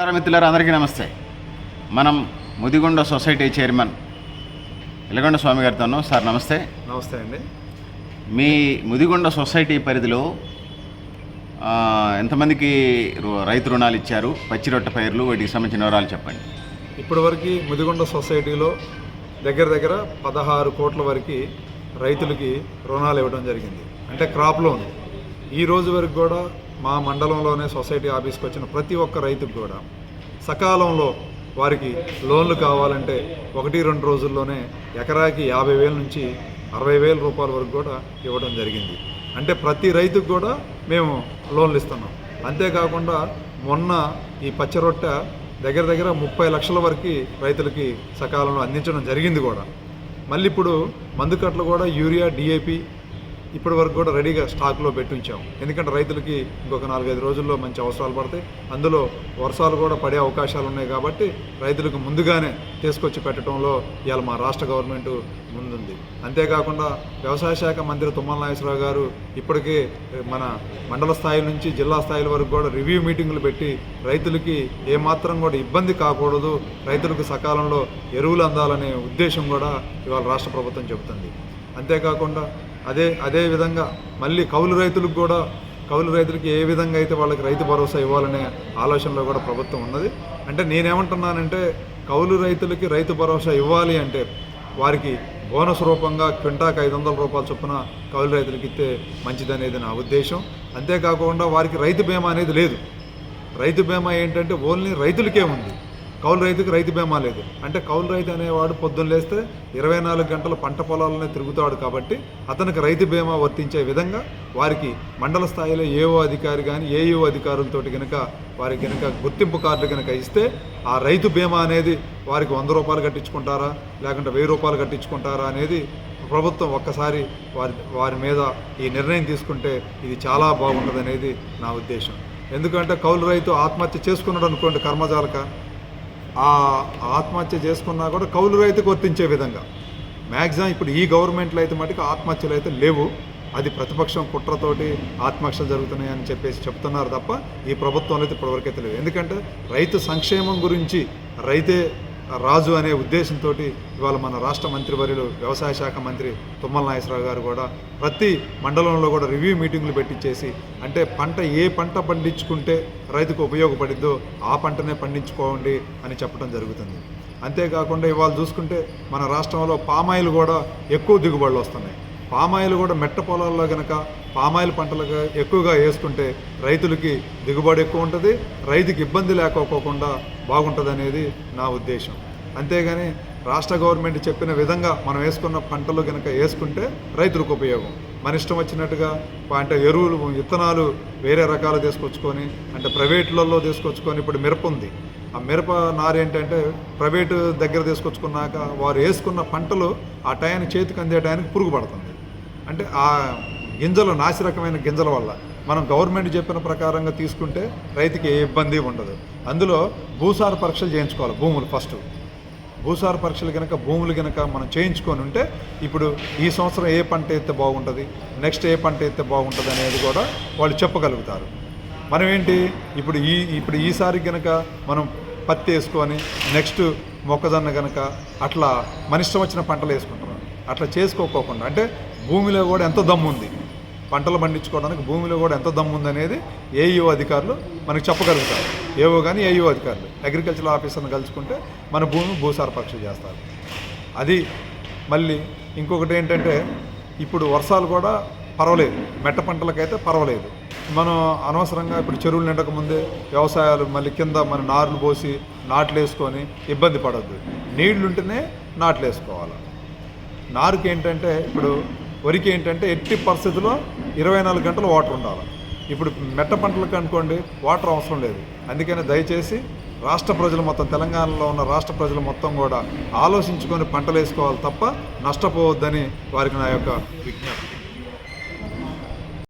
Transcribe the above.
మిత్రులారా అందరికీ నమస్తే. మనం ముదిగొండ సొసైటీ చైర్మన్ ఎలగొండ స్వామి గారితో ఉన్నాం. సార్ నమస్తే. నమస్తే అండి. మీ ముదిగొండ సొసైటీ పరిధిలో ఎంతమందికి రు- రైతు రుణాలు ఇచ్చారు? పచ్చి రొట్టె పైర్లు వాటికి సంబంధించిన వివరాలు చెప్పండి. ఇప్పటివరకు ముదిగొండ సొసైటీలో దగ్గర దగ్గర పదహారు కోట్ల వరకు రైతులకి రుణాలు ఇవ్వడం జరిగింది. అంటే క్రాప్ లోన్. ఈ రోజు వరకు కూడా మా మండలంలోనే సొసైటీ ఆఫీస్కి వచ్చిన ప్రతి ఒక్క రైతుకు కూడా సకాలంలో వారికి లోన్లు కావాలంటే ఒకటి రెండు రోజుల్లోనే ఎకరాకి యాభై వేల నుంచి అరవై వేల రూపాయల వరకు కూడా ఇవ్వడం జరిగింది. అంటే ప్రతి రైతుకు కూడా మేము లోన్లు ఇస్తున్నాం. అంతేకాకుండా మొన్న ఈ పచ్చరొట్టె దగ్గర దగ్గర ముప్పై లక్షల వరకు రైతులకి సకాలంలో అందించడం జరిగింది కూడా. మళ్ళీ ఇప్పుడు మందుకట్లు కూడా యూరియా డిఏపి ఇప్పటి వరకు కూడా రెడీగా స్టాక్లో పెట్టి ఉంచాము ఎందుకంటే రైతులకి ఇంకొక నాలుగైదు రోజుల్లో మంచి అవసరాలు పడతాయి. అందులో వర్షాలు కూడా పడే అవకాశాలు ఉన్నాయి కాబట్టి రైతులకు ముందుగానే తీసుకొచ్చి పెట్టడంలో ఇవాళ మా రాష్ట్ర గవర్నమెంట్ ముందుంది. అంతేకాకుండా వ్యవసాయ శాఖ మంత్రి తుమ్మల నాగేశ్వరరావు గారు ఇప్పటికే మన మండల స్థాయి నుంచి జిల్లా స్థాయిల వరకు కూడా రివ్యూ మీటింగులు పెట్టి రైతులకి ఏమాత్రం కూడా ఇబ్బంది కాకూడదు రైతులకు సకాలంలో ఎరువులు అందాలనే ఉద్దేశం కూడా ఇవాళ రాష్ట్ర ప్రభుత్వం చెబుతుంది. అంతేకాకుండా అదే అదే విధంగా మళ్ళీ కౌలు రైతులకు కూడా కౌలు రైతులకి ఏ విధంగా అయితే వాళ్ళకి రైతు భరోసా ఇవ్వాలనే ఆలోచనలో కూడా ప్రభుత్వం ఉన్నది. అంటే నేనేమంటున్నానంటే కౌలు రైతులకి రైతు భరోసా ఇవ్వాలి అంటే వారికి బోనస్ రూపంగా క్వింటాకు ఐదు వందల రూపాయల చొప్పున కౌలు రైతులకి ఇస్తే మంచిదనేది నా ఉద్దేశం. అంతేకాకుండా వారికి రైతు బీమా అనేది లేదు. రైతు బీమా ఏంటంటే ఓన్లీ రైతులకే ఉంది. కౌలు రైతుకు రైతు బీమా లేదు. అంటే కౌలు రైతు అనేవాడు పొద్దున్న లేస్తే ఇరవై నాలుగు గంటలు పంట పొలాలనే తిరుగుతాడు కాబట్టి అతనికి రైతు బీమా వర్తించే విధంగా వారికి మండల స్థాయిలో ఏఓ అధికారి కానీ ఏఈఓ అధికారులతోటి కనుక వారికి కనుక గుర్తింపు కార్డు కనుక ఇస్తే ఆ రైతు బీమా అనేది వారికి వంద రూపాయలు కట్టించుకుంటారా? లేకుంటే వెయ్యి రూపాయలు కట్టించుకుంటారా అనేది ప్రభుత్వం ఒక్కసారి వారి వారి మీద ఈ నిర్ణయం తీసుకుంటే ఇది చాలా బాగుంటుంది అనేది నా ఉద్దేశం. ఎందుకంటే కౌలు రైతు ఆత్మహత్య చేసుకున్నాడు అనుకోండి కర్మజాలక. ఆ ఆత్మహత్య చేసుకున్నా కూడా కౌలు రైతుకు వర్తించే విధంగా. మ్యాక్సిమం ఇప్పుడు ఈ గవర్నమెంట్లో అయితే మటుకు ఆత్మహత్యలు అయితే లేవు. అది ప్రతిపక్షం కుట్రతోటి ఆత్మహత్యలు జరుగుతున్నాయి అని చెప్పేసి చెప్తున్నారు తప్ప ఈ ప్రభుత్వంలో అయితే ఇప్పటివరకు అయితే లేవు. ఎందుకంటే రైతు సంక్షేమం గురించి రైతే రాజు అనే ఉద్దేశంతో ఇవాళ మన రాష్ట్ర మంత్రివర్యులు వ్యవసాయ శాఖ మంత్రి తుమ్మల నాగేశ్వరరావు గారు కూడా ప్రతి మండలంలో కూడా రివ్యూ మీటింగులు పెట్టించేసి అంటే పంట ఏ పంట పండించుకుంటే రైతుకు ఉపయోగపడిద్దో ఆ పంటనే పండించుకోండి అని చెప్పడం జరుగుతుంది. అంతేకాకుండా ఇవాళ చూసుకుంటే మన రాష్ట్రంలో పామాయిల్ కూడా ఎక్కువ దిగుబడులు వస్తున్నాయి. పామాయిల్ కూడా మెట్ట పొలాల్లో కనుక పామాయిల్ పంటలుగా ఎక్కువగా వేసుకుంటే రైతులకి దిగుబడి ఎక్కువ ఉంటుంది రైతుకి ఇబ్బంది లేకపోకుండా బాగుంటుంది అనేది నా ఉద్దేశం. అంతేగాని రాష్ట్ర గవర్నమెంట్ చెప్పిన విధంగా మనం వేసుకున్న పంటలు కనుక వేసుకుంటే రైతులకు ఉపయోగం. మన ఇష్టం వచ్చినట్టుగా అంటే ఎరువులు విత్తనాలు వేరే రకాలు తీసుకొచ్చుకొని అంటే ప్రైవేట్లలో తీసుకొచ్చుకొని ఇప్పుడు మిరప ఉంది. ఆ మిరప నారు ఏంటంటే ప్రైవేటు దగ్గర తీసుకొచ్చుకున్నాక వారు వేసుకున్న పంటలు ఆ టయానికి చేతికి అందే టయానికి పురుగు పడుతుంది. అంటే ఆ గింజలు నాసిరకమైన గింజల వల్ల. మనం గవర్నమెంట్ చెప్పిన ప్రకారంగా తీసుకుంటే రైతుకి ఏ ఇబ్బంది ఉండదు. అందులో భూసార పరీక్షలు చేయించుకోవాలి భూములు ఫస్ట్ భూసార పరీక్షలు కనుక భూములు కనుక మనం చేయించుకొని ఉంటే ఇప్పుడు ఈ సంవత్సరం ఏ పంట అయితే బాగుంటుంది నెక్స్ట్ ఏ పంట అయితే బాగుంటుంది అనేది కూడా వాళ్ళు చెప్పగలుగుతారు. మనం ఏంటి? ఇప్పుడు ఈ ఇప్పుడు ఈసారి కనుక మనం పత్తి వేసుకొని నెక్స్ట్ మొక్కజొన్న కనుక అట్లా మన ఇష్టం వచ్చిన పంటలు వేసుకుంటున్నాం. అట్లా చేసుకోకోకుండా అంటే భూమిలో కూడా ఎంత దమ్ము ఉంది? పంటలు పండించుకోవడానికి భూమిలో కూడా ఎంత దమ్ము అనేది ఏఈఓ అధికారులు మనకు చెప్పగలుగుతారు. ఏవో కానీ ఏఈఓ అధికారులు. అగ్రికల్చర్ ఆఫీసర్ని కలుసుకుంటే మన భూమి భూసార పరీక్ష చేస్తారు. అది మళ్ళీ ఇంకొకటి ఏంటంటే ఇప్పుడు వర్షాలు కూడా పర్వాలేదు. మెట్ట పంటలకైతే పర్వాలేదు. మనం అనవసరంగా ఇప్పుడు చెరువులు నిండకముందే వ్యవసాయాలు మళ్ళీ కింద మన నారులు పోసి నాట్లు వేసుకొని ఇబ్బంది పడద్దు. నీళ్ళుంటేనే నాట్లు వేసుకోవాలి. నారుకి ఏంటంటే ఇప్పుడు వరికి ఏంటంటే ఎట్టి పరిస్థితుల్లో ఇరవై నాలుగు గంటలు వాటర్ ఉండాలి. ఇప్పుడు మెట్ట పంటలకు అనుకోండి వాటర్ అవసరం లేదు. అందుకని దయచేసి రాష్ట్ర ప్రజలు మొత్తం తెలంగాణలో ఉన్న రాష్ట్ర ప్రజలు మొత్తం కూడా ఆలోచించుకొని పంటలు వేసుకోవాలి తప్ప నష్టపోవద్దని వారికి నా యొక్క విజ్ఞప్తి.